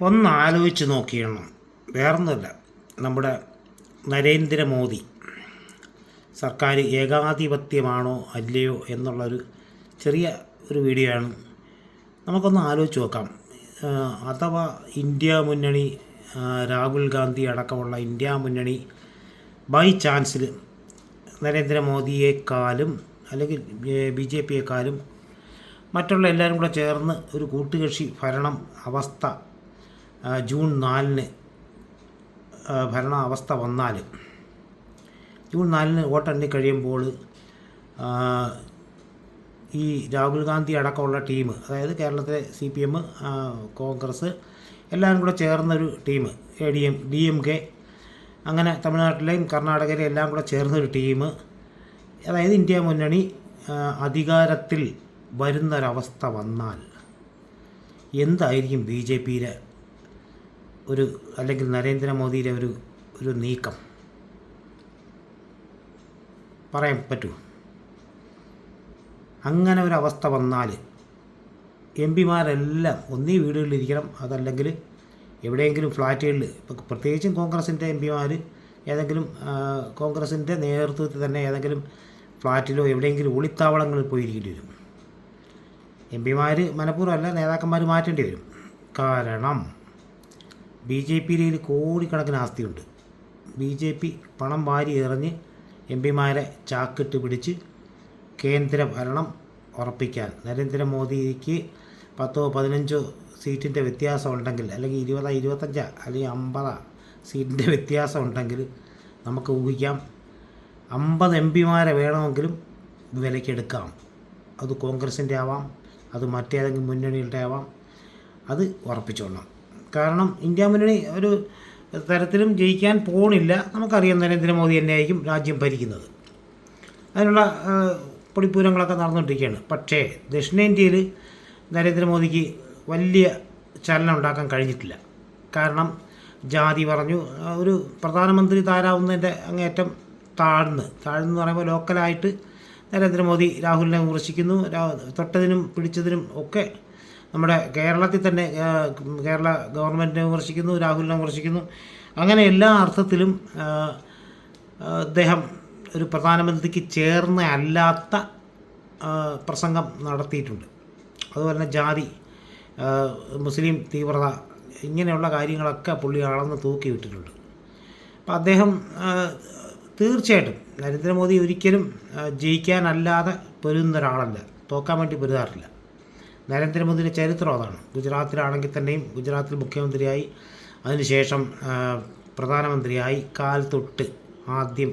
ഒന്ന് ആലോചിച്ച് നോക്കിയണം. വേറൊന്നുമല്ല. നമ്മുടെ നരേന്ദ്രമോദി സർക്കാർ ഏകാധിപത്യമാണോ അല്ലയോ എന്നുള്ളൊരു ചെറിയ ഒരു വീഡിയോ ആണ് നമുക്കൊന്ന് ആലോചിച്ച് നോക്കാം. അഥവാ ഇന്ത്യ മുന്നണി രാഹുൽ ഗാന്ധി അടക്കമുള്ള ഇന്ത്യ മുന്നണി ബൈ ചാൻസിൽ നരേന്ദ്രമോദിയേക്കാളും അല്ലെങ്കിൽ ബി ജെ പിയെക്കാളും മറ്റുള്ള എല്ലാവരും കൂടെ ചേർന്ന് ഒരു കൂട്ടുകക്ഷി ഭരണം അവസ്ഥ ജൂൺ നാലിന് ഭരണാവസ്ഥ വന്നാൽ ജൂൺ നാലിന് വോട്ടെണ്ണി കഴിയുമ്പോൾ ഈ രാഹുൽ ഗാന്ധി അടക്കമുള്ള ടീം അതായത് കേരളത്തിലെ സി പി എം കോൺഗ്രസ് എല്ലാവരും കൂടെ ചേർന്നൊരു team A D M D M K അങ്ങനെ തമിഴ്നാട്ടിലെയും കർണാടകയിലെയും എല്ലാം കൂടെ ചേർന്നൊരു ടീം. അതായത് ഇന്ത്യ മുന്നണി അധികാരത്തിൽ വരുന്നൊരവസ്ഥ വന്നാൽ എന്തായിരിക്കും ബി ജെ പിയിലെ ഒരു അല്ലെങ്കിൽ നരേന്ദ്രമോദിയുടെ ഒരു ഒരു നീക്കം. പറയാൻ പറ്റുമോ അങ്ങനെ ഒരു അവസ്ഥ വന്നാൽ എം പിമാരെല്ലാം ഒന്നീ വീടുകളിലിരിക്കണം. അതല്ലെങ്കിൽ എവിടെയെങ്കിലും ഫ്ലാറ്റുകളിൽ ഇപ്പോൾ പ്രത്യേകിച്ചും കോൺഗ്രസിന്റെ എം പിമാർ ഏതെങ്കിലും കോൺഗ്രസിന്റെ നേതൃത്വത്തിൽ തന്നെ ഏതെങ്കിലും ഫ്ലാറ്റിലോ എവിടെയെങ്കിലും ഒളിത്താവളങ്ങളിൽ പോയിരിക്കേണ്ടി വരും. എം പിമാർ മനഃപൂർവമല്ല നേതാക്കന്മാർ മാറ്റേണ്ടി വരും. കാരണം ബി ജെ പിയിൽ കോടിക്കണക്കിന് ആസ്തിയുണ്ട്. ബി ജെ പി പണം വാരി എറിഞ്ഞ് എം പിമാരെ ചാക്കിട്ട് പിടിച്ച് കേന്ദ്ര ഭരണം ഉറപ്പിക്കാൻ നരേന്ദ്രമോദിക്ക് പത്തോ പതിനഞ്ചോ സീറ്റിന്റെ വ്യത്യാസം ഉണ്ടെങ്കിൽ അല്ലെങ്കിൽ ഇരുപതാ ഇരുപത്തഞ്ചാ അല്ലെങ്കിൽ അമ്പതാ സീറ്റിന്റെ വ്യത്യാസം ഉണ്ടെങ്കിൽ നമുക്ക് ഊഹിക്കാം. അമ്പത് എം പിമാരെ വേണമെങ്കിലും വിലക്കെടുക്കാം അത് കോൺഗ്രസിന്റെ ആവാം അത് മറ്റേതെങ്കിലും മുന്നണികളുടെ ആവാം അത് ഉറപ്പിച്ചോളാം കാരണം ഇന്ത്യ മുന്നണി ഒരു തരത്തിലും ജയിക്കാൻ പോണില്ല. നമുക്കറിയാം നരേന്ദ്രമോദി തന്നെയായിരിക്കും രാജ്യം ഭരിക്കുന്നത്. അതിനുള്ള പൊടിപ്പൂരങ്ങളൊക്കെ നടന്നുകൊണ്ടിരിക്കുകയാണ്. പക്ഷേ ദക്ഷിണേന്ത്യയിൽ നരേന്ദ്രമോദിക്ക് വലിയ ചലനം ഉണ്ടാക്കാൻ കഴിഞ്ഞിട്ടില്ല. കാരണം ജാതി പറഞ്ഞു ഒരു പ്രധാനമന്ത്രി താരാവുന്നതിന്റെ അങ്ങേറ്റം താഴ്ന്ന്. താഴ്ന്ന് പറയുമ്പോൾ ലോക്കലായിട്ട് നരേന്ദ്രമോദി രാഹുലിനെ വിമർശിക്കുന്നു. തൊട്ടതിനും പിടിച്ചതിനും ഒക്കെ നമ്മുടെ കേരളത്തിൽ തന്നെ കേരള ഗവൺമെന്റിനെ വിമർശിക്കുന്നു രാഹുലിനെ വിമർശിക്കുന്നു. അങ്ങനെ എല്ലാ അർത്ഥത്തിലും അദ്ദേഹം ഒരു പ്രധാനമന്ത്രിക്ക് ചേർന്ന് അല്ലാത്ത പ്രസംഗം നടത്തിയിട്ടുണ്ട്. അതുപോലെ തന്നെ ജാതി മുസ്ലിം തീവ്രത ഇങ്ങനെയുള്ള കാര്യങ്ങളൊക്കെ പുള്ളി അളന്ന് തൂക്കി വിട്ടിട്ടുണ്ട്. അപ്പം അദ്ദേഹം തീർച്ചയായിട്ടും നരേന്ദ്രമോദി ഒരിക്കലും ജയിക്കാനല്ലാതെ പൊരുന്ന ഒരാളല്ല തോക്കാൻ വേണ്ടി പൊരുതാറില്ല. നരേന്ദ്രമോദിയുടെ ചരിത്രം അതാണ്. ഗുജറാത്തിലാണെങ്കിൽ തന്നെയും ഗുജറാത്തിൽ മുഖ്യമന്ത്രിയായി അതിനുശേഷം പ്രധാനമന്ത്രിയായി കാൽ തൊട്ട് ആദ്യം.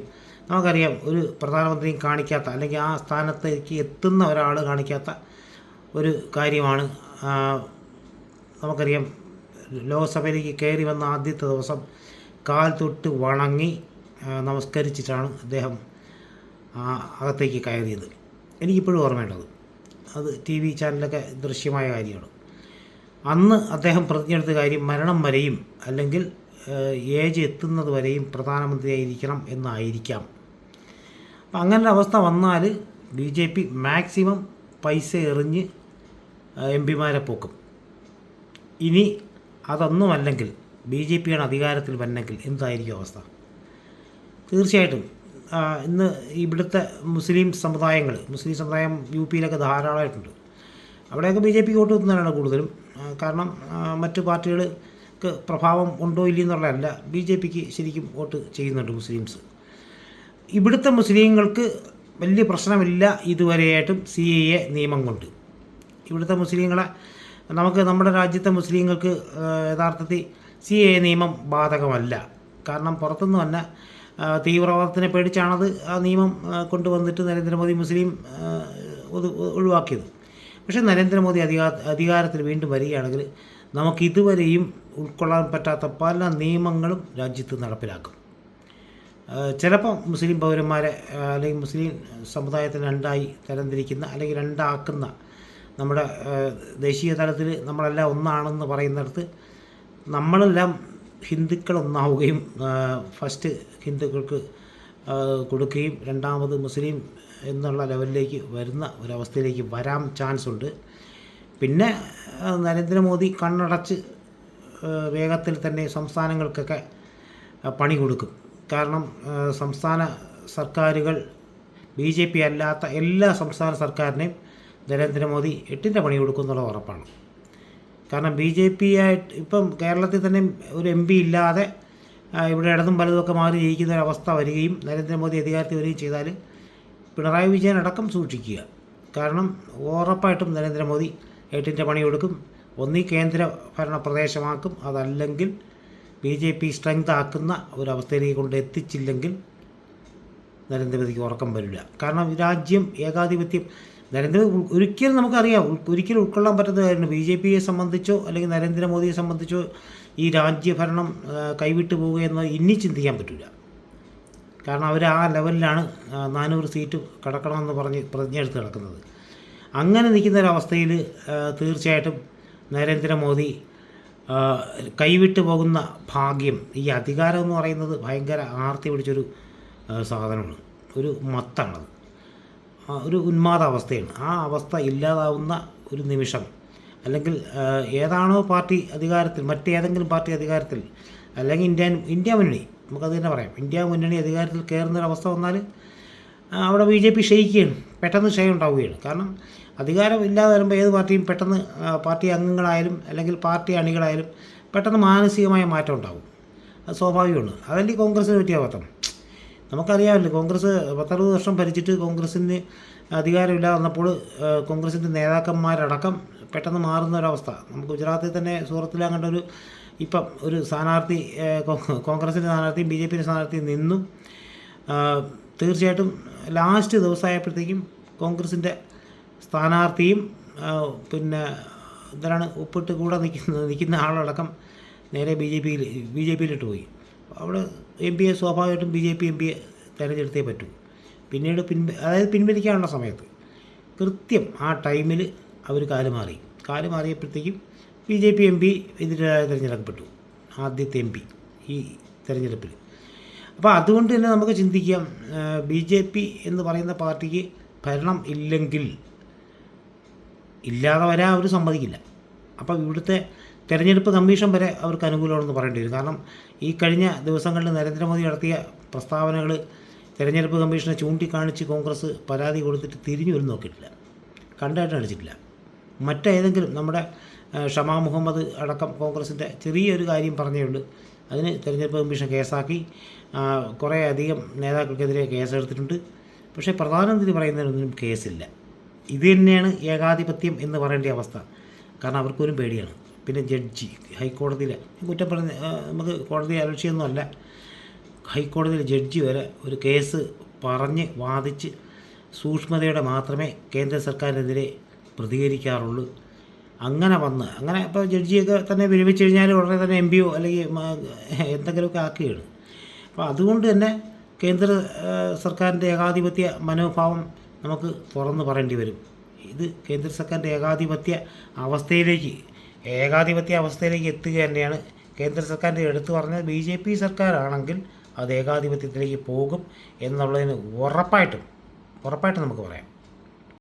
നമുക്കറിയാം ഒരു പ്രധാനമന്ത്രിയും കാണിക്കാത്ത അല്ലെങ്കിൽ ആ സ്ഥാനത്തേക്ക് എത്തുന്ന ഒരാൾ കാണിക്കാത്ത ഒരു കാര്യമാണ് നമുക്കറിയാം ലോക്സഭയിലേക്ക് കയറി വന്ന ആദ്യത്തെ ദിവസം കാൽ തൊട്ട് വണങ്ങി നമസ്കരിച്ചിട്ടാണ് അദ്ദേഹം അകത്തേക്ക് കയറിയത്. എനിക്കിപ്പോഴും ഓർമ്മയുള്ളത് അത് ടി വി ചാനലൊക്കെ ദൃശ്യമായ കാര്യമാണ്. അന്ന് അദ്ദേഹം പ്രതിജ്ഞയെടുത്ത കാര്യം മരണം വരെയും അല്ലെങ്കിൽ ഏജ് എത്തുന്നത് വരെയും പ്രധാനമന്ത്രിയായിരിക്കണം എന്നായിരിക്കാം. അപ്പം അങ്ങനെ ഒരു അവസ്ഥ വന്നാൽ ബി ജെ പി മാക്സിമം പൈസ എറിഞ്ഞ് എം പിമാരെ പോക്കും. ഇനി അതൊന്നുമല്ലെങ്കിൽ ബി ജെ പിയാണ് അധികാരത്തിൽ വന്നെങ്കിൽ എന്തായിരിക്കും അവസ്ഥ? തീർച്ചയായിട്ടും ഇന്ന് ഇവിടുത്തെ മുസ്ലിം സമുദായങ്ങൾ മുസ്ലിം സമുദായം യു പിയിലൊക്കെ ധാരാളമായിട്ടുണ്ട്. അവിടെയൊക്കെ ബി ജെ പി വോട്ട് കിട്ടുന്നവരാണ് കൂടുതലും. കാരണം മറ്റു പാർട്ടികൾക്ക് പ്രഭാവം ഉണ്ടോ ഇല്ലയോ എന്നുള്ളതല്ല ബി ജെ പിക്ക് ശരിക്കും വോട്ട് ചെയ്യുന്നുണ്ട് മുസ്ലിംസ്. ഇവിടുത്തെ മുസ്ലിങ്ങൾക്ക് വലിയ പ്രശ്നമില്ല ഇതുവരെയായിട്ടും സി എ നിയമം കൊണ്ട്. ഇവിടുത്തെ മുസ്ലിങ്ങളെ നമുക്ക് നമ്മുടെ രാജ്യത്തെ മുസ്ലിങ്ങൾക്ക് യഥാർത്ഥത്തിൽ സി എ നിയമം ബാധകമല്ല. കാരണം പുറത്തുനിന്ന് വന്ന ആ, തീവ്രവാദത്തിനെ പേടിച്ചാണത് ആ നിയമം കൊണ്ടുവന്നിട്ട് നരേന്ദ്രമോദി മുസ്ലിം ഒഴിവാക്കിയത്. പക്ഷേ നരേന്ദ്രമോദി അധികാ അധികാരത്തിൽ വീണ്ടും വരികയാണെങ്കിൽ നമുക്ക് ഇതുവരെയും ഉൾക്കൊള്ളാൻ പറ്റാത്ത പല നിയമങ്ങളും രാജ്യത്ത് നടപ്പിലാക്കും. ചിലപ്പോൾ മുസ്ലിം പൗരന്മാരെ അല്ലെങ്കിൽ മുസ്ലിം സമുദായത്തിന് രണ്ടായി തരംതിരിക്കുന്ന അല്ലെങ്കിൽ രണ്ടാക്കുന്ന നമ്മുടെ ദേശീയ തലത്തിൽ നമ്മളെല്ലാം ഒന്നാണെന്ന് പറയുന്നിടത്ത് നമ്മളെല്ലാം ഹിന്ദുക്കൾ ഒന്നാവുകയും ഫസ്റ്റ് ഹിന്ദുക്കൾക്ക് കൊടുക്കുകയും രണ്ടാമത് മുസ്ലിം എന്നുള്ള ലെവലിലേക്ക് വരുന്ന ഒരവസ്ഥയിലേക്ക് വരാൻ ചാൻസ് ഉണ്ട്. പിന്നെ നരേന്ദ്രമോദി കണ്ണടച്ച് വേഗത്തിൽ തന്നെ സംസ്ഥാനങ്ങൾക്കൊക്കെ പണി കൊടുക്കും. കാരണം സംസ്ഥാന സർക്കാരുകൾ ബി ജെ പി അല്ലാത്ത എല്ലാ സംസ്ഥാന സർക്കാരിനെയും നരേന്ദ്രമോദി എട്ടിന്റെ പണി കൊടുക്കും എന്നുള്ളത് ഉറപ്പാണ്. കാരണം ബി ജെ പി ആയിട്ട് ഇപ്പം കേരളത്തിൽ തന്നെ ഒരു എം പി ഇല്ലാതെ ഇവിടെ ഇടതും വലതുമൊക്കെ മാറി ജയിക്കുന്ന ഒരു അവസ്ഥ വരികയും നരേന്ദ്രമോദി അധികാരത്തിൽ വരികയും ചെയ്താൽ പിണറായി വിജയൻ അടക്കം സൂക്ഷിക്കുക. കാരണം ഉറപ്പായിട്ടും നരേന്ദ്രമോദി പണി കൊടുക്കും. ഒന്നീ കേന്ദ്ര ഭരണ പ്രദേശമാക്കും. അതല്ലെങ്കിൽ ബി ജെ പി സ്ട്രെങ്ത് ആക്കുന്ന ഒരവസ്ഥയിലേക്ക് കൊണ്ട് എത്തിച്ചില്ലെങ്കിൽ നരേന്ദ്രമോദിക്ക് ഉറക്കം വരില്ല. കാരണം രാജ്യം ഏകാധിപത്യം നരേന്ദ്ര ഒരിക്കലും നമുക്കറിയാം. ഒരിക്കലും ഉൾക്കൊള്ളാൻ പറ്റുന്ന കാര്യമാണ്. ബി ജെ പിയെ സംബന്ധിച്ചോ അല്ലെങ്കിൽ നരേന്ദ്രമോദിയെ സംബന്ധിച്ചോ ഈ രാജ്യഭരണം കൈവിട്ട് കൈവിട്ടു പോവുക എന്ന് ഇനി ചിന്തിക്കാൻ പറ്റില്ല കാരണം അവർ ആ ലെവലിലാണ് നാനൂറ് സീറ്റ് കടക്കണമെന്ന് പറഞ്ഞ് പ്രതിജ്ഞയെടുത്ത് കിടക്കുന്നത് അങ്ങനെ നിൽക്കുന്ന ഒരവസ്ഥയിൽ തീർച്ചയായിട്ടും നരേന്ദ്രമോദി കൈവിട്ട് പോകുന്ന ഭാഗ്യം ഈ അധികാരം എന്ന് പറയുന്നത് ഭയങ്കര ആർത്തി പിടിച്ചൊരു സാധനമാണ്. ഒരു മത്താണത്. ഒരു ഉന്മാദാവസ്ഥയാണ്. ആ അവസ്ഥ ഇല്ലാതാവുന്ന ഒരു നിമിഷം. അല്ലെങ്കിൽ ഏതാണോ പാർട്ടി അധികാരത്തിൽ മറ്റേതെങ്കിലും പാർട്ടി അധികാരത്തിൽ അല്ലെങ്കിൽ ഇന്ത്യൻ ഇന്ത്യ മുന്നണി നമുക്കത് തന്നെ പറയാം. ഇന്ത്യ മുന്നണി അധികാരത്തിൽ കയറുന്നൊരവസ്ഥ വന്നാൽ അവിടെ ബി ജെ പി ക്ഷയിക്കുകയാണ്. പെട്ടെന്ന് ക്ഷയം ഉണ്ടാവുകയാണ്. കാരണം അധികാരം ഇല്ലാതെ വരുമ്പോൾ ഏത് പാർട്ടിയും പെട്ടെന്ന് പാർട്ടി അംഗങ്ങളായാലും അല്ലെങ്കിൽ പാർട്ടി അണികളായാലും പെട്ടെന്ന് മാനസികമായ മാറ്റം ഉണ്ടാകും. അത് സ്വാഭാവികമാണ്. അതല്ലേ കോൺഗ്രസ്സിന് പറ്റിയ അബദ്ധം നമുക്കറിയാമല്ലോ കോൺഗ്രസ് പത്തറുപത് വർഷം ഭരിച്ചിട്ട് കോൺഗ്രസ്സിന് അധികാരമില്ലാതെ വന്നപ്പോൾ കോൺഗ്രസിന്റെ നേതാക്കന്മാരടക്കം പെട്ടെന്ന് മാറുന്ന ഒരവസ്ഥ. നമുക്ക് ഗുജറാത്തിൽ തന്നെ അങ്ങനെ ഒരു ഇപ്പം ഒരു സ്ഥാനാർത്ഥി കോൺഗ്രസിന്റെ സ്ഥാനാർത്ഥിയും ബി ജെ പിന്റെ സ്ഥാനാർത്ഥിയും നിന്നു. തീർച്ചയായിട്ടും ലാസ്റ്റ് ദിവസമായപ്പോഴത്തേക്കും കോൺഗ്രസിന്റെ സ്ഥാനാർത്ഥിയും പിന്നെ എന്താണ് ഒപ്പിട്ട് കൂടെ നിൽക്കുന്ന നിൽക്കുന്ന ആളടക്കം നേരെ ബി ജെ പിയിൽ ബി ജെ പിയിലിട്ട് പോയി. അവിടെ എം പിയെ സ്വാഭാവികമായിട്ടും ബി ജെ പി എം പിയെ തിരഞ്ഞെടുത്തേ പറ്റൂ. പിന്നീട് പിൻ അതായത് പിൻവലിക്കാനുള്ള സമയത്ത് കൃത്യം ആ ടൈമിൽ അവർ കാൽ മാറി. കാൽ മാറിയപ്പോഴത്തേക്കും B J P M P എതിരായി തിരഞ്ഞെടുക്കപ്പെട്ടു. ആദ്യത്തെ എം പി ഈ തിരഞ്ഞെടുപ്പിൽ അപ്പോൾ അതുകൊണ്ട് തന്നെ നമുക്ക് ചിന്തിക്കാം ബി ജെ പി എന്ന് പറയുന്ന പാർട്ടിക്ക് ഭരണം ഇല്ലെങ്കിൽ ഇല്ലാതെ വരാൻ അവർ സമ്മതിക്കില്ല. അപ്പോൾ ഇവിടുത്തെ തെരഞ്ഞെടുപ്പ് കമ്മീഷൻ വരെ അവർക്ക് അനുകൂലമാണെന്ന് പറയേണ്ടി വരും. കാരണം ഈ കഴിഞ്ഞ ദിവസങ്ങളിൽ നരേന്ദ്രമോദി നടത്തിയ പ്രസ്താവനകൾ തെരഞ്ഞെടുപ്പ് കമ്മീഷനെ ചൂണ്ടിക്കാണിച്ച് കോൺഗ്രസ് പരാതി കൊടുത്തിട്ട് തിരിഞ്ഞു വരും നോക്കിയിട്ടില്ല. കണ്ടായിട്ട് അടിച്ചിട്ടില്ല മറ്റേതെങ്കിലും നമ്മുടെ ഷമാ മുഹമ്മദ് അടക്കം കോൺഗ്രസിന്റെ ചെറിയൊരു കാര്യം പറഞ്ഞേ ഉള്ളൂ. അതിന് തെരഞ്ഞെടുപ്പ് കമ്മീഷൻ കേസാക്കി. കുറേ അധികം നേതാക്കൾക്കെതിരെ കേസെടുത്തിട്ടുണ്ട്. പക്ഷേ പ്രധാനമന്ത്രി പറയുന്നതിനൊന്നും കേസില്ല. ഇത് തന്നെയാണ് ഏകാധിപത്യം എന്ന് പറയേണ്ട അവസ്ഥ. കാരണം അവർക്കൊരു പേടിയാണ്. പിന്നെ ജഡ്ജി ഹൈക്കോടതിയിലെ കുറ്റം പറഞ്ഞ നമുക്ക് കോടതി അലക്ഷ്യമൊന്നുമല്ല ഹൈക്കോടതിയിലെ ജഡ്ജി വരെ ഒരു കേസ് പറഞ്ഞ് വാദിച്ച് സൂക്ഷ്മതയോടെ മാത്രമേ കേന്ദ്ര സർക്കാരിനെതിരെ പ്രതികരിക്കാറുള്ളൂ. അങ്ങനെ വന്ന് അങ്ങനെ ഇപ്പോൾ ജഡ്ജിയൊക്കെ തന്നെ വിരമിച്ചു കഴിഞ്ഞാൽ ഉടനെ തന്നെ എം അല്ലെങ്കിൽ എന്തെങ്കിലുമൊക്കെ ആക്കുകയാണ്. അപ്പോൾ അതുകൊണ്ട് തന്നെ കേന്ദ്ര സർക്കാരിന്റെ ഏകാധിപത്യ മനോഭാവം നമുക്ക് തുറന്നു പറയേണ്ടി വരും. ഇത് കേന്ദ്ര സർക്കാരിന്റെ ഏകാധിപത്യ അവസ്ഥയിലേക്ക് ഏകാധിപത്യ അവസ്ഥയിലേക്ക് എത്തുക തന്നെയാണ് കേന്ദ്ര സർക്കാരിന്റെ എടുത്തു പറഞ്ഞത്. ബി ജെ പി സർക്കാരാണെങ്കിൽ അത് ഏകാധിപത്യത്തിലേക്ക് പോകും എന്നുള്ളതിന് ഉറപ്പായിട്ടും ഉറപ്പായിട്ടും നമുക്ക് പറയാം.